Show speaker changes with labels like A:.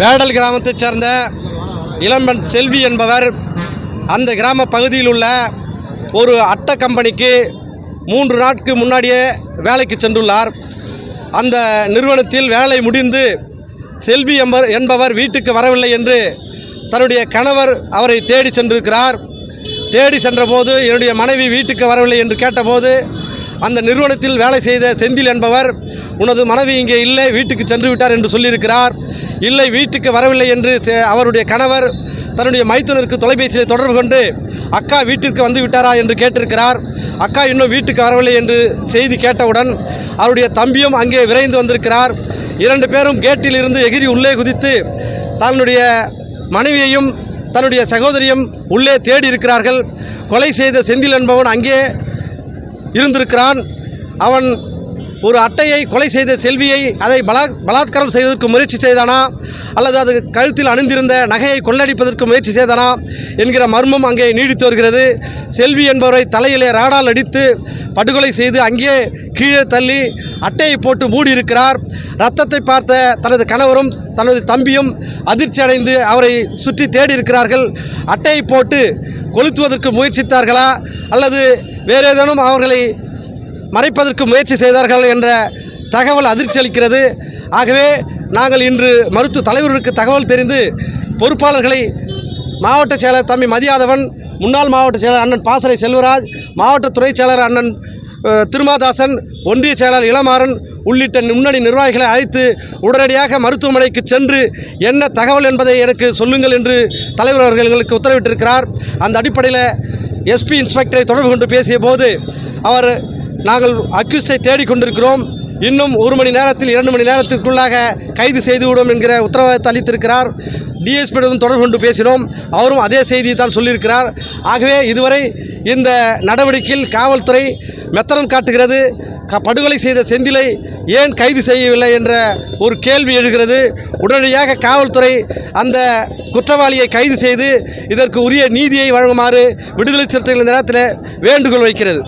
A: வேடல் கிராமத்தைச் சேர்ந்த இளம்பன் செல்வி என்பவர் அந்த கிராம பகுதியில் உள்ள ஒரு அட்டை கம்பெனிக்கு மூன்று நாட்கு முன்னாடியே வேலைக்கு சென்றுள்ளார். அந்த நிறுவனத்தில் வேலை முடிந்து செல்வி என்பவர் என்பவர் வீட்டுக்கு வரவில்லை என்று தன்னுடைய கணவர் அவரை தேடி சென்றிருக்கிறார். தேடி சென்றபோது என்னுடைய மனைவி வீட்டுக்கு வரவில்லை என்று கேட்டபோது அந்த நிறுவனத்தில் வேலை செய்த செந்தில் என்பவர் உனது மனைவி இங்கே இல்லை வீட்டுக்கு சென்று விட்டார் என்று சொல்லியிருக்கிறார். இல்லை வீட்டுக்கு வரவில்லை என்று செ- அவருடைய கணவர் தன்னுடைய மைத்துனருக்கு தொலைபேசியில் தொடர்பு கொண்டு அக்கா வீட்டிற்கு வந்து விட்டாரா என்று கேட்டிருக்கிறார். அக்கா இன்னும் வீட்டுக்கு வரவில்லை என்று செய்தி கேட்டவுடன் அவருடைய தம்பியும் அங்கே விரைந்து வந்திருக்கிறார். இரண்டு பேரும் கேட்டில் இருந்து எகிரி உள்ளே குதித்து தன்னுடைய மனைவியையும் தன்னுடைய சகோதரியும் உள்ளே தேடி இருக்கிறார்கள். கொலை செய்த செந்தில் என்பவன் அங்கே இருந்திருக்கிறான். அவன் ஒரு அட்டையை கொலை செய்த செல்வியை அதை பலா பலாத்காரம் செய்வதற்கு முயற்சி செய்தானா? அல்லது அது கழுத்தில் அணிந்திருந்த நகையை கொள்ளடிப்பதற்கு முயற்சி செய்தானா? என்கிற மர்மம் அங்கே நீடித்து வருகிறது. செல்வி என்பவரை தலையிலே ராடால் அடித்து படுகொலை செய்து அங்கே கீழே தள்ளி அட்டையை போட்டு மூடி இருக்கிறார் ரத்தத்தை பார்த்த தனது கணவரும் தனது தம்பியும் அதிர்ச்சி அடைந்து அவரை சுற்றி தேடி இருக்கிறார்கள் அட்டையை போட்டு கொளுத்துவதற்கு முயற்சித்தார்களா? அல்லது வேறு ஏதேனும் அவர்களை மறைப்பதற்கு முயற்சி செய்தார்கள் என்ற தகவல் அதிர்ச்சி அளிக்கிறது. ஆகவே நாங்கள் இன்று மருத்துவ தலைவர்களுக்கு தகவல் தெரிந்து பொறுப்பாளர்களை மாவட்ட செயலர் தம்பி மதியாதவன் முன்னாள் மாவட்ட செயலர் அண்ணன் பாசறை செல்வராஜ் மாவட்ட துறை செயலர் அண்ணன் திருமாதாசன் ஒன்றிய செயலர் இளமாறன் உள்ளிட்ட முன்னணி நிர்வாகிகளை அழைத்து உடனடியாக மருத்துவமனைக்கு சென்று என்ன தகவல் என்பதை எனக்கு சொல்லுங்கள் என்று தலைவர் அவர்கள் எங்களுக்கு உத்தரவிட்டிருக்கிறார். அந்த அடிப்படையில் எஸ்பி இன்ஸ்பெக்டரை தொடர்பு கொண்டு பேசிய போது அவர் நாங்கள் அக்யூஸ்டை தேடிக்கொண்டிருக்கிறோம். இன்னும் ஒரு மணி நேரத்தில் இரண்டு மணி நேரத்திற்குள்ளாக கைது செய்துவிடும் என்கிற உத்தரவாதத்தை அளித்திருக்கிறார். டிஎஸ்பியிடம் தொடர்பு கொண்டு பேசினோம். அவரும் அதே செய்தியை தான் சொல்லியிருக்கிறார். ஆகவே இதுவரை இந்த நடவடிக்கையில் காவல்துறை மெத்தனம் காட்டுகிறது. படுகொலை செய்த செந்திலை ஏன் கைது செய்யவில்லை என்ற ஒரு கேள்வி எழுகிறது. உடனடியாக காவல்துறை அந்த குற்றவாளியை கைது செய்து இதற்கு உரிய நீதியை வழங்குமாறு விடுதலை சிறுத்தைகள் இந்த நேரத்தில் வேண்டுகோள் வைக்கிறது.